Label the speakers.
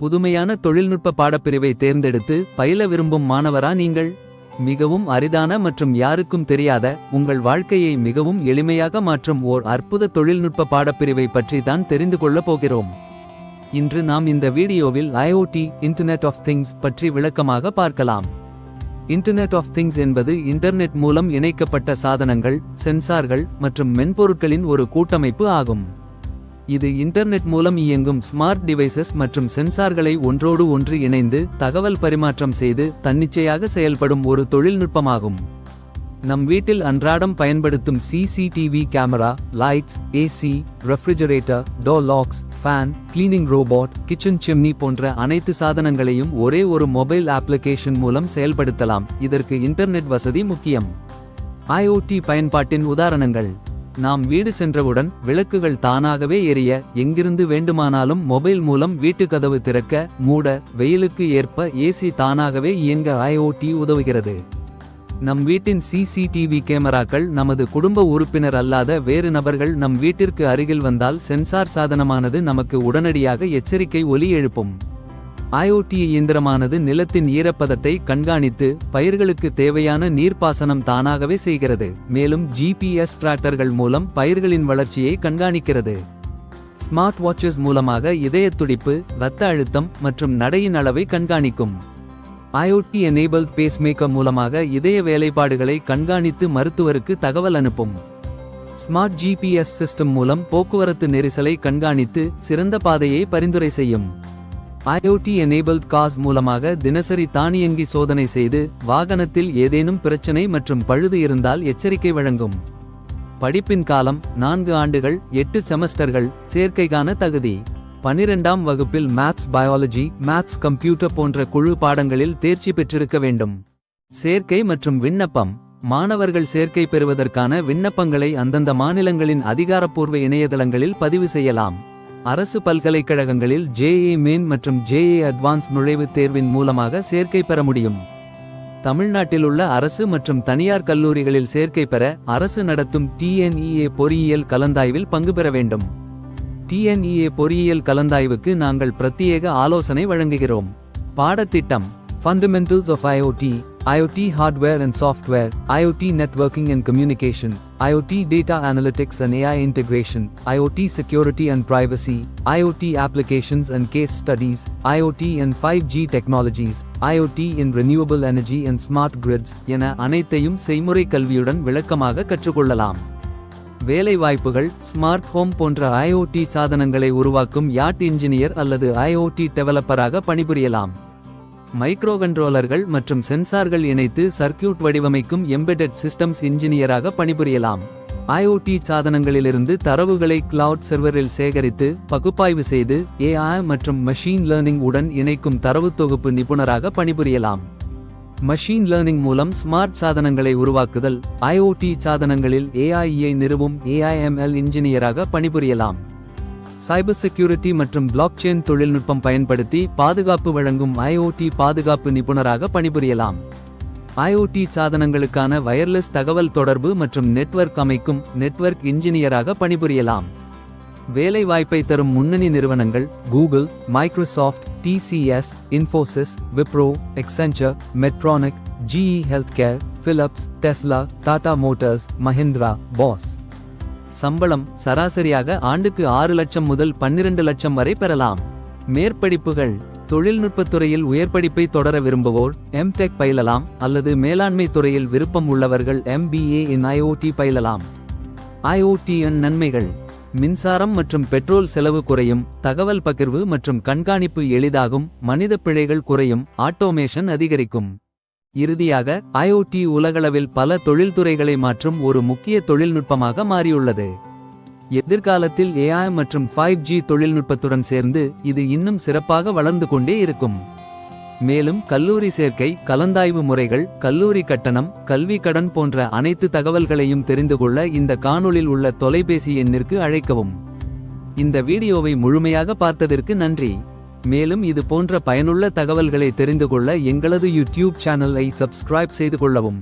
Speaker 1: புதுமையான தொழில்நுட்ப பாடப்பிரிவை தேர்ந்தெடுத்து பயில விரும்பும் மாணவரா நீங்கள்? மிகவும் அரிதான மற்றும் யாருக்கும் தெரியாத உங்கள் வாழ்க்கையை மிகவும் எளிமையாக மாற்றும் ஓர் அற்புத தொழில்நுட்ப பாடப்பிரிவை பற்றி தான் தெரிந்து கொள்ளப் போகிறோம். இன்று நாம் இந்த வீடியோவில் ஐஓடி இன்டர்நெட் ஆஃப் திங்ஸ் பற்றி விளக்கமாக பார்க்கலாம். இன்டர்நெட் ஆஃப் திங்ஸ் என்பது இன்டர்நெட் மூலம் இணைக்கப்பட்ட சாதனங்கள் சென்சார்கள் மற்றும் மென்பொருட்களின் ஒரு கூட்டமைப்பு ஆகும். இது இன்டர்நெட் மூலம் இயங்கும் ஸ்மார்ட் டிவைசஸ் மற்றும் சென்சார்களை ஒன்றோடு ஒன்று இணைந்து தகவல் பரிமாற்றம் செய்து தன்னிச்சையாக செயல்படும் ஒரு தொழில்நுட்பமாகும். நம் வீட்டில் அன்றாடம் பயன்படுத்தும் CCTV camera lights AC refrigerator door locks fan cleaning robot kitchen chimney போன்ற அனைத்து சாதனங்களையும் ஒரே ஒரு மொபைல் அப்ளிகேஷன் மூலம் செயல்படுத்தலாம். இதற்கு இன்டர்நெட் வசதி முக்கியம். ஐஓடி பயன்பாட்டின் உதாரணங்கள். நாம் வீடு சென்றவுடன் விளக்குகள் தானாகவே எரிய எங்கிருந்து வேண்டுமானாலும் மொபைல் மூலம் வீட்டு கதவு திறக்க மூட வெயிலுக்கு ஏற்ப ஏசி தானாகவே இயங்க ஐஓடி உதவுகிறது. நம் வீட்டின் சிசிடிவி கேமராக்கள் நமது குடும்ப உறுப்பினர் அல்லாத வேறு நபர்கள் நம் வீட்டிற்கு அருகில் வந்தால் சென்சார் சாதனமானது நமக்கு உடனடியாக எச்சரிக்கை ஒலி எழுப்பும். ஐஓடி இயந்திரமானது நிலத்தின் ஈரப்பதத்தை கண்காணித்து பயிர்களுக்கு தேவையான நீர்ப்பாசனம் தானாகவே செய்கிறது. மேலும் ஜிபிஎஸ் டிராக்டர்கள் மூலம் பயிர்களின் வளர்ச்சியை கண்காணிக்கிறது. ஸ்மார்ட் வாட்சஸ் மூலமாக இதய துடிப்பு இரத்த அழுத்தம் மற்றும் நடையின் அளவை கண்காணிக்கும். ஐஓடி எனேபிள் பேஸ்மேக்கர் மூலமாக இதய வேலைப்பாடுகளை கண்காணித்து மருத்துவருக்கு தகவல் அனுப்பும். ஸ்மார்ட் ஜிபிஎஸ் சிஸ்டம் மூலம் போக்குவரத்து நெரிசலை கண்காணித்து சிறந்த பாதையை பரிந்துரை செய்யும். ஐஓடி எனேபிள்ட் காஸ் மூலமாக தினசரி தானியங்கி சோதனை செய்து வாகனத்தில் ஏதேனும் பிரச்சனை மற்றும் பழுது இருந்தால் எச்சரிக்கை வழங்கும். படிப்பின் காலம் நான்கு ஆண்டுகள் எட்டு செமஸ்டர்கள் சேர்க்கைக்கான தகுதி. பனிரெண்டாம் வகுப்பில் மேத்ஸ் பயாலஜி மேத்ஸ் கம்ப்யூட்டர் போன்ற குழு பாடங்களில் தேர்ச்சி பெற்றிருக்க வேண்டும். சேர்க்கை மற்றும் விண்ணப்பம். மாணவர்கள் சேர்க்கை பெறுவதற்கான விண்ணப்பங்களை அந்தந்த மாநிலங்களின் அதிகாரப்பூர்வ இணையதளங்களில் பதிவு செய்யலாம். அரசு பல்கலைக்கழகங்களில் ஜேஏ மெயின் மற்றும் ஜேஏ அட்வான்ஸ் நுழைவுத் தேர்வின் மூலமாக சேர்க்கை பெற முடியும். தமிழ்நாட்டில் உள்ள அரசு மற்றும் தனியார் கல்லூரிகளில் சேர்க்கை பெற அரசு நடத்தும் டிஎன்இஏ பொறியியல் கலந்தாய்வில் பங்கு பெற வேண்டும். டிஎன்இஏ பொறியியல் கலந்தாய்வுக்கு நாங்கள் பிரத்யேக ஆலோசனை வழங்குகிறோம். பாடத்திட்டம் fundamentals of IOT IoT hardware and software IoT networking and communication IoT data analytics and AI integration IoT security and privacy IoT applications and case studies IoT and 5G technologies IoT in renewable energy and smart grids என அனைத்தையும் செய்முறை கல்வியுடன் விளக்கமாக கற்றுக்கொள்ளலாம் வேலைவாய்ப்புகள் smart home போன்ற IoT சாதனங்களை உருவாக்கும் யாட் இன்ஜினியர் அல்லது ஐஓடி டெவலப்பராக பணிபுரியலாம் மைக்ரோகண்ட்ரோலர்கள் மற்றும் சென்சார்கள் இணைத்து சர்க்கியூட் வடிவமைக்கும் எம்பெடட் சிஸ்டம்ஸ் இன்ஜினியராக பணிபுரியலாம். ஐஓடி சாதனங்களிலிருந்து தரவுகளை கிளவுட் செர்வரில் சேகரித்து பகுப்பாய்வு செய்து ஏஐ மற்றும் மெஷின் லேர்னிங் உடன் இணைக்கும் தரவு தொகுப்பு நிபுணராக பணிபுரியலாம். மஷீன் லேர்னிங் மூலம் ஸ்மார்ட் சாதனங்களை உருவாக்குதல் ஐஓடி சாதனங்களில் AI-ஐ நிறுவும் ஏஐஎம்எல் இன்ஜினியராக பணிபுரியலாம். சைபர் செக்யூரிட்டி மற்றும் பிளாக்செயின் தொழில்நுட்பம் பயன்படுத்தி பாதுகாப்பு வழங்கும் ஐஓடி பாதுகாப்பு நிபுணராக பணிபுரியலாம். ஐஓடி சாதனங்களுக்கான வயர்லெஸ் தகவல் தொடர்பு மற்றும் நெட்வொர்க் அமைக்கும் நெட்வொர்க் இன்ஜினியராக பணிபுரியலாம். வேலை வாய்ப்பை தரும் முன்னணி நிறுவனங்கள் Google Microsoft TCS Infosys Wipro Accenture Medtronic GE health care Tesla Tata Motors Mahindra Bosch சம்பளம் சராசரியாக ஆண்டுக்கு ஆறு லட்சம் முதல் பன்னிரண்டு லட்சம் வரை பெறலாம். மேற்படிப்புகள். தொழில்நுட்பத் துறையில் உயர்படிப்பை தொடர விரும்புவோர் எம்டெக் பயிலலாம் அல்லது மேலாண்மை துறையில் விருப்பம் உள்ளவர்கள் எம்பிஏ இன் ஐஓடி பயிலலாம். ஐஓடிஎன் நன்மைகள். மின்சாரம் மற்றும் பெட்ரோல் செலவு குறையும் தகவல் பகிர்வு மற்றும் கண்காணிப்பு எளிதாகும் மனித பிழைகள் குறையும் ஆட்டோமேஷன் அதிகரிக்கும். இறுதியாக ஐஓடி உலகளவில் பல தொழில்துறைகளை மாற்றும் ஒரு முக்கிய தொழில்நுட்பமாக மாறியுள்ளது. எதிர்காலத்தில் ஏஐ மற்றும் ஃபைவ் ஜி தொழில்நுட்பத்துடன் சேர்ந்து இது இன்னும் சிறப்பாக வளர்ந்து கொண்டே இருக்கும். மேலும் கல்லூரி சேர்க்கை கலந்தாய்வு முறைகள் கல்லூரி கட்டணம் கல்வி கடன் போன்ற அனைத்து தகவல்களையும் தெரிந்து கொள்ள இந்த காணொளில் உள்ள தொலைபேசி எண்ணிற்கு அழைக்கவும். இந்த வீடியோவை முழுமையாக பார்த்ததற்கு நன்றி. மேலும் இது போன்ற பயனுள்ள தகவல்களை தெரிந்து கொள்ள எங்களது யூடியூப் சேனலை சப்ஸ்கிரைப் செய்து கொள்ளவும்.